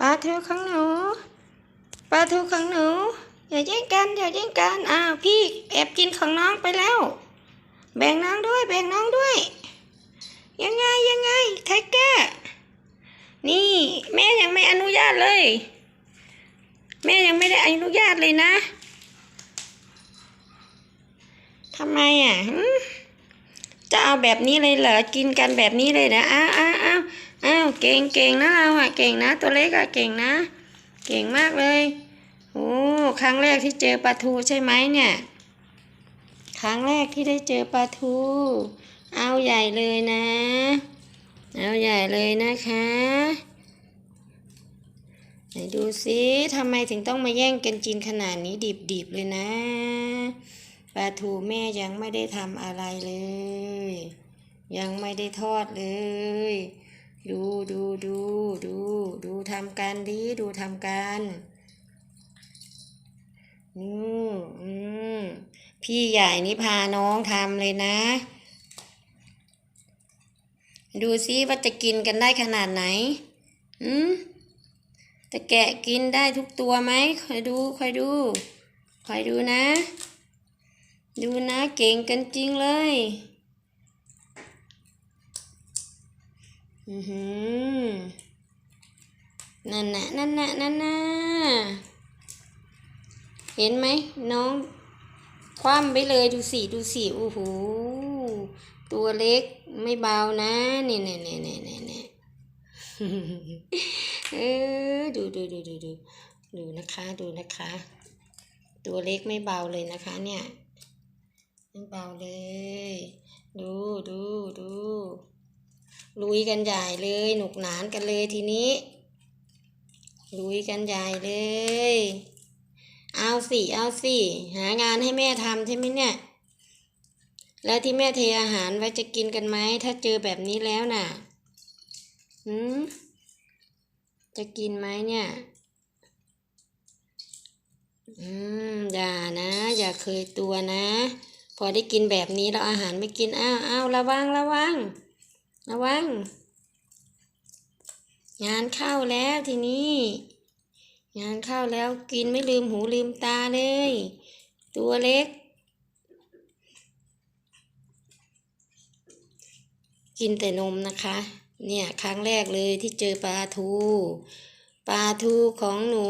ปลาทูของหนูปลาทูของหนูอย่าแย่งกันอย่าแย่งกันอ้าวพี่แอบกินของน้องไปแล้ว แบ่งน้องด้วย แบ่งน้องด้วย ยังไงยังไงไทเกอร์นี่แม่ยังไม่อนุญาตเลย แม่ยังไม่ได้อนุญาตเลยนะทำไมอะจะเอาแบบนี้เลยเหรอกินกันแบบนี้เลยนะอ้าอ้า อ้าวอ้าวเก่งเก่งนะเราอะเก่งนะ ตัวเล็กอะเก่งนะ เก่งมากเลยโอ้ครั้งแรกที่เจอปลาทูใช่ไหมเนี่ย ครั้งแรกที่ได้เจอปลาทู เอาใหญ่เลยนะ เอาใหญ่เลยนะคะไหนดูสิทำไมถึงต้องมาแย่งกันกินขนาดนี้ดิบๆเลยนะ ปลาทูแม่ยังไม่ได้ทำอะไรเลย ยังไม่ได้ทอดเลย ดูดูดูดูดูทำกันดีดูทำกันอืมอืมพี่ใหญ่นี่พาน้องทำเลยนะ ดูซิว่าจะกินกันได้ขนาดไหน อืมจะแกะกินได้ทุกตัวไหมคอยดูคอยดูคอยดูนะ ดูนะเก่งกันจริงเลย อือหือนั่นน่ะนั่นน่ะนั่นน่ะเห็นไหมน้อง คว่ำไปเลยดูสิดูสิโอ้โหตัวเล็กไม่เบานะนี่นี่นี่นี่นี่นี่เออดูดูดูดูดูดูนะคะดูนะคะ ตัวเล็กไม่เบาเลยนะคะ เนี่ยไม่เบาเลย ดูดูดู ลุยกันใหญ่เลยหนุกหนานกันเลยทีนี้ ลุยกันใหญ่เลย เอาสิเอาสิหางานให้แม่ทำใช่ไหมเนี่ย แล้วที่แม่เทอาหารไว้จะกินกันไหมถ้าเจอแบบนี้แล้วน่ะหืมจะกินไหมเนี่ยอืมอย่านะ อย่าเคยตัวนะ พอได้กินแบบนี้แล้วอาหารไม่กินอ้าวอ้าวระวังระวัง ระวัง งานเข้าแล้วทีนี้ งานเข้าแล้วกินไม่ลืมหูลืมตาเลย ตัวเล็ก กินแต่นมนะคะ เนี่ยครั้งแรกเลยที่เจอปลาทูปลาทูของหนู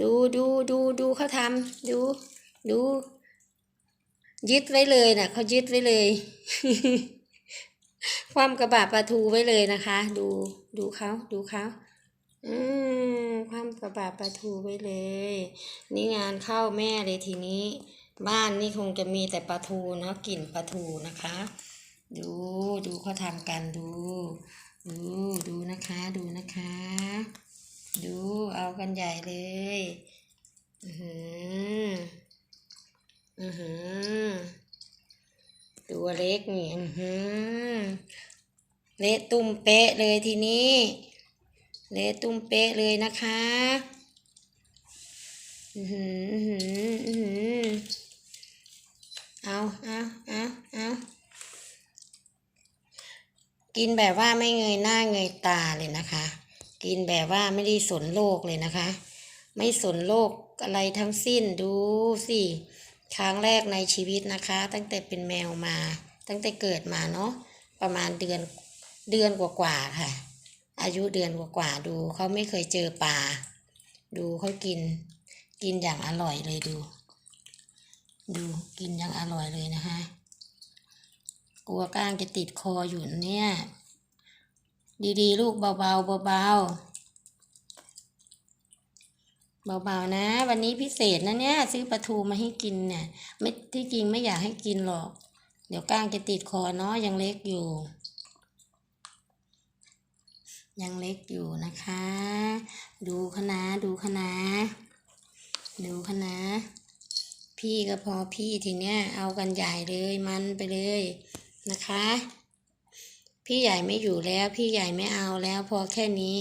ดูดูดูดูเขาทำดูดู ยึดไว้เลยนะเขายึดไว้เลย ความกระบะปลาทูไว้เลยนะคะ ดูดูเขาดูเขาอืมความกระบะปลาทูไว้เลย นี่งานเข้าแม่เลยทีนี้ บ้านนี่คงจะมีแต่ปลาทูเนาะกลิ่นปลาทูนะคะ ดูดูเขาทำกันดู ดูดูนะคะดูนะคะ ดูเอากันใหญ่เลยอือหืออือหือ ตัวเล็กนี่อือหือเละตุ้มเป๊ะเลยทีนี้เละตุ้มเป๊ะเลยนะคะอือหืออือหืออือหือเอาเอาเอาเอากินแบบว่าไม่เงยหน้าเงยตาเลยนะคะ กินแบบว่าไม่ได้สนโลกเลยนะคะ ไม่สนโลกอะไรทั้งสิ้นดูสิ ครั้งแรกในชีวิตนะคะ ตั้งแต่เป็นแมวมา ตั้งแต่เกิดมาเนาะประมาณเดือนเดือนกว่าๆค่ะ อายุเดือนกว่าๆดูเขาไม่เคยเจอปลาดูเขากิน กินอย่างอร่อยเลยดู ดูกินอย่างอร่อยเลยนะคะกลัวก้างจะติดคออยู่เนี่ย ดีๆ ลูกเบาๆเบาๆ เบาๆนะ วันนี้พิเศษนะเนี่ย ซื้อปลาทูมาให้กินเนี่ยไม่ที่จริงไม่อยากให้กินหรอก เดี๋ยวก้างจะติดคอเนาะยังเล็กอยู่ ยังเล็กอยู่นะคะ ดูคณะดูคณะดูคณะพี่ก็พอพี่ทีเนี้ยเอากันใหญ่เลยมันไปเลยนะคะ พี่ใหญ่ไม่อยู่แล้ว พี่ใหญ่ไม่เอาแล้วพอแค่นี้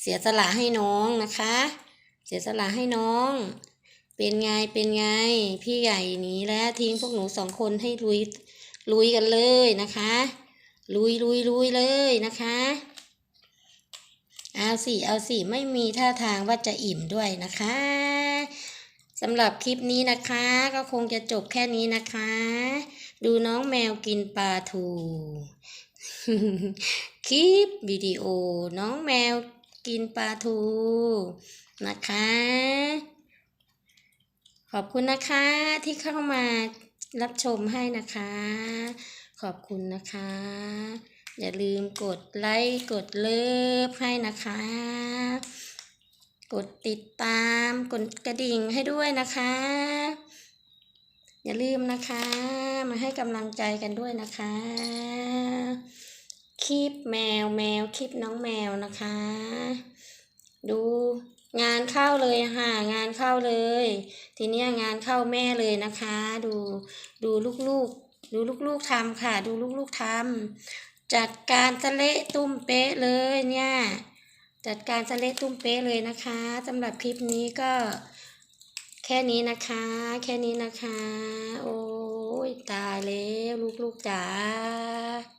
เสียสละให้น้องนะคะ เสียสละให้น้อง เป็นไงเป็นไง พี่ใหญ่หนีแล้วทิ้งพวกหนูสองคนให้ลุยลุยกันเลยนะคะ ลุยลุยลุยเลยนะคะเอาสิเอาสิไม่มีท่าทางว่าจะอิ่มด้วยนะคะสำหรับคลิปนี้นะคะ ก็คงจะจบแค่นี้นะคะ ดูน้องแมวกินปลาทู คลิปวิดีโอน้องแมวกินปลาทูนะคะ ขอบคุณนะคะที่เข้ามารับชมให้นะคะ ขอบคุณนะคะ อย่าลืมกดไลค์กดเลิฟให้นะคะ กดติดตามกดกระดิ่งให้ด้วยนะคะ อย่าลืมนะคะ มาให้กำลังใจกันด้วยนะคะ คลิปแมวแมวคลิปน้องแมวนะคะ ดูงานเข้าเลยค่ะ งานเข้าเลย ทีนี้งานเข้าแม่เลยนะคะ ดูดูลูกๆ ดูลูกๆทำค่ะ ดูลูกๆทำจัดการสะเละตุ้มเป๊ะเลยเนี่ยจัดการสะเละตุ้มเป๊ะเลยนะคะสำหรับคลิปนี้ก็แค่นี้นะคะ แค่นี้นะคะ โอ้ยตายแล้วลูกๆจ๋า